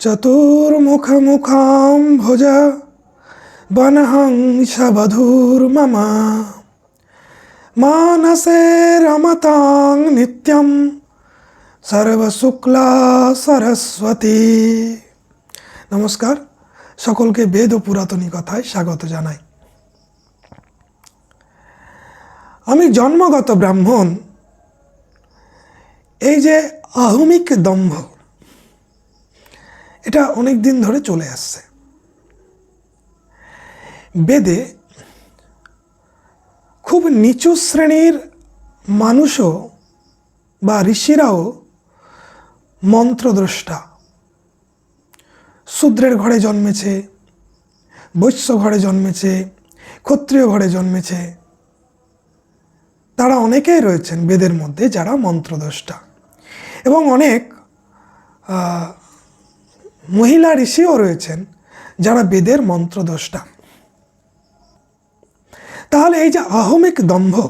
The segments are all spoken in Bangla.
চতুর্মুখমুখাম ভোজা বনহংসবধূর্মম মানসে রমতাং নিত্যম, সর্বশুক্লা সরস্বতী। নমস্কার, সকলকে বেদ ও পুরাতনী কথায় স্বাগত জানাই। আমি জন্মগত ব্রাহ্মণ। এই যে আহমিক দম্ভ এটা অনেক দিন ধরে চলে আসছে। বেদে খুব নিচু শ্রেণির মানুষও বা ঋষিরাও মন্ত্রদ্রষ্টা। শূদ্রের ঘরে জন্মেছে, বৈশ্য ঘরে জন্মেছে, ক্ষত্রিয় ঘরে জন্মেছে। তারা অনেকেই রয়েছেন বেদের মধ্যে যারা মন্ত্রদ্রষ্টা। এবং অনেক মহিলা ঋষিও রয়েছেন যারা বেদের মন্ত্রদ্রষ্টা। তাহলে এই যে আহমিক দম্ভ,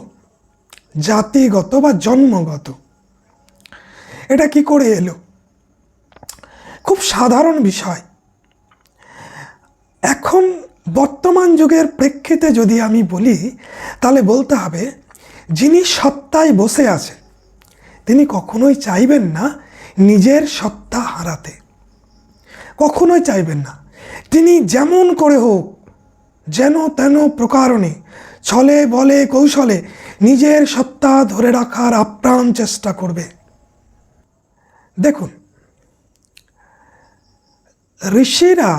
জাতিগত বা জন্মগত, এটা কি করে এলো? খুব সাধারণ বিষয়। এখন বর্তমান যুগের প্রেক্ষিতে যদি আমি বলি, তাহলে বলতে হবে, যিনি সত্তায় বসে আছেন, তিনি কখনোই চাইবেন না নিজের সত্তা হারাতে। কখনোই চাইবেন না। তিনি যেমন করে হোক, যেন তেন প্রকারণে, ছলে বলে কৌশলে নিজের সত্তা ধরে রাখার আপ্রাণ চেষ্টা করবে। দেখুন, ঋষিরা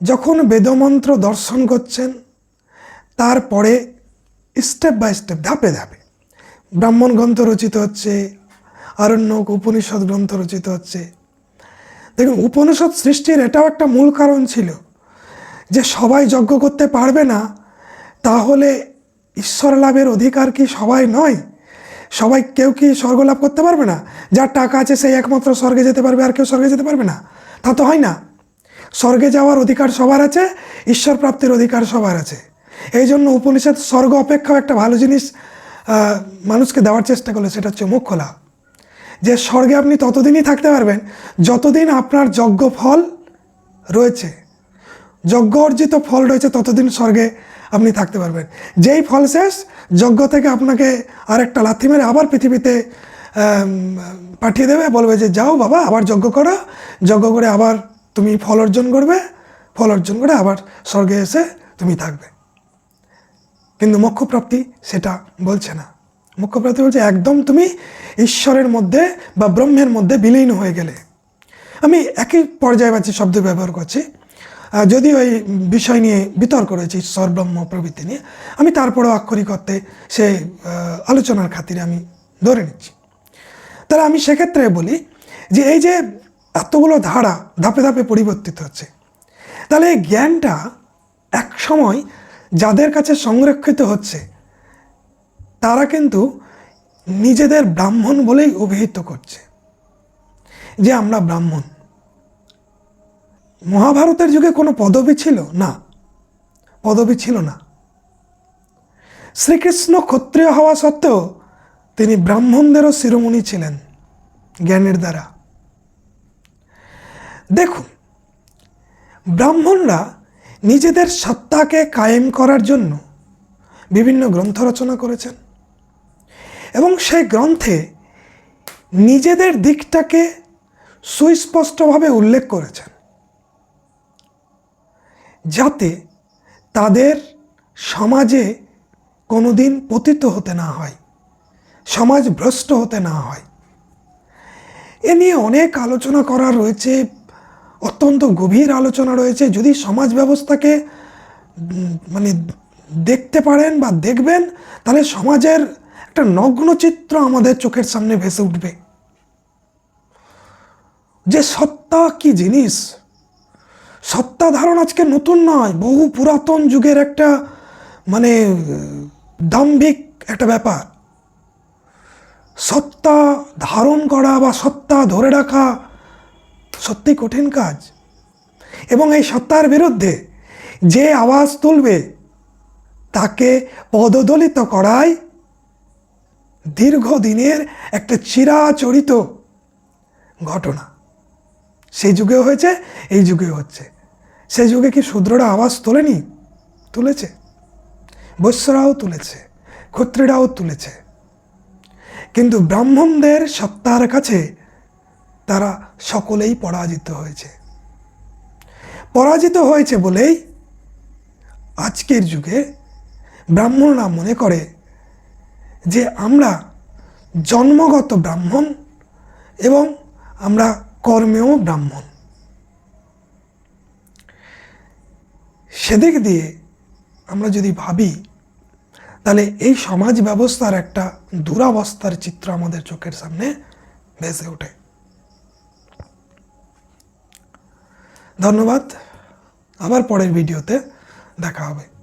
যখন বেদমন্ত্র দর্শন করছেন, তারপরে স্টেপ বাই স্টেপ, ধাপে ধাপে, ব্রাহ্মণ গ্রন্থ রচিত হচ্ছে, আরণ্যক উপনিষদ গ্রন্থ রচিত হচ্ছে দেখুন উপনিষদ সৃষ্টির এটাও একটা মূল কারণ ছিল যে সবাই যজ্ঞ করতে পারবে না, তাহলে ঈশ্বর লাভের অধিকার কি সবাই নয়? সবাই কেউ কি স্বর্গ লাভ করতে পারবে না? যার টাকা আছে সেই একমাত্র স্বর্গে যেতে পারবে আর কেউ স্বর্গে যেতে পারবে না। তা তো হয় না। স্বর্গে যাওয়ার অধিকার সবার আছে, ঈশ্বর প্রাপ্তির অধিকার সবার আছে। এই জন্য উপনিষদ স্বর্গ অপেক্ষাও একটা ভালো জিনিস মানুষকে দেওয়ার চেষ্টা করল, সেটা হচ্ছে মোক্ষ লাভ। যে স্বর্গে আপনি ততদিনই থাকতে পারবেন, যতদিন আপনার যজ্ঞ ফল রয়েছে, যজ্ঞ অর্জিত ফল রয়েছে, ততদিন স্বর্গে আপনি থাকতে পারবেন। যেই ফল শেষ, যজ্ঞ থেকে আপনাকে আরেকটা লাথি মেরে আবার পৃথিবীতে পাঠিয়ে দেবে, বলবে যে, যাও বাবা, আবার যজ্ঞ করো। যজ্ঞ করে আবার তুমি ফল অর্জন করবে, ফল অর্জন করে আবার স্বর্গে এসে তুমি থাকবে। কিন্তু মোক্ষপ্রাপ্তি সেটা বলছে না। মোক্ষপ্রাপ্তি বলছে, একদম তুমি ঈশ্বরের মধ্যে বা ব্রহ্মের মধ্যে বিলীন হয়ে গেলে। আমি একই পর্যায়বাচী শব্দ ব্যবহার করছি। যদিও এই বিষয় নিয়ে বিতর্ক রয়েছে, ঈশ্বর, ব্রহ্ম, প্রভৃতি নিয়ে। আমি তারপরেও আক্ষরিক অর্থে সে আলোচনার খাতিরে আমি ধরে নিচ্ছি। তাহলে আমি সেক্ষেত্রে বলি যে, এই যে এতগুলো ধারা ধাপে ধাপে পরিবর্তিত হচ্ছে, তাহলে এই জ্ঞানটা এক সময় যাদের কাছে সংরক্ষিত হচ্ছে তারা কিন্তু নিজেদের ব্রাহ্মণ বলেই অভিহিত করছে যে আমরা ব্রাহ্মণ। মহাভারতের যুগে কোনো পদবি ছিল? না। পদবি ছিল না। শ্রীকৃষ্ণ ক্ষত্রিয় হওয়া সত্ত্বেও তিনি ব্রাহ্মণদেরও শিরোমণি ছিলেন জ্ঞানের দ্বারা। দেখুন, ব্রাহ্মণরা নিজেদের সত্তাকে কায়েম করার জন্য বিভিন্ন গ্রন্থ রচনা করেছেন। এবং সেই গ্রন্থে নিজেদের দিকটাকে সুস্পষ্টভাবে উল্লেখ করেছেন, যাতে তাদের সমাজে কোনোদিন পতিত হতে না হয়, সমাজ ভ্রষ্ট হতে না হয়। এ নিয়ে অনেক আলোচনা করা রয়েছে, অত্যন্ত গভীর আলোচনা রয়েছে। যদি সমাজ ব্যবস্থাকে মানে দেখতে পারেন বা দেখবেন, তাহলে সমাজের একটা নগ্ন চিত্র আমাদের চোখের সামনে ভেসে উঠবে। যে সত্তা কি জিনিস? সত্তা ধারণ আজকে নতুন নয়, বহু পুরাতন যুগের একটা মানে দাম্ভিক একটা ব্যাপার। সত্তা ধারণ করা বা সত্তা ধরে রাখা সত্যি কঠিন কাজ। এবং এই সত্তার বিরুদ্ধে যে আওয়াজ তুলবে, তাকে পদদলিত করাই দীর্ঘদিনের একটা চিরাচরিত ঘটনা। সেই যুগেও হয়েছে, এই যুগেও হচ্ছে। সেই যুগে কি শূদ্ররা আওয়াজ তোলেনি? তুলেছে। বৈশ্যরাও তুলেছে, ক্ষত্রিয়রাও তুলেছে। কিন্তু ব্রাহ্মণদের সত্তার কাছে তারা সকলেই পরাজিত হয়েছে। পরাজিত হয়েছে বলেই আজকের যুগে ব্রাহ্মণরা মনে করে যে আমরা জন্মগত ব্রাহ্মণ এবং আমরা কর্মেও ব্রাহ্মণ। সেদিক দিয়ে আমরা যদি ভাবি, তাহলে এই সমাজ ব্যবস্থার একটা দুরাবস্থার চিত্র আমাদের চোখের সামনে ভেসে ওঠে। ধন্যবাদ। আবার পরের ভিডিওতে দেখা হবে।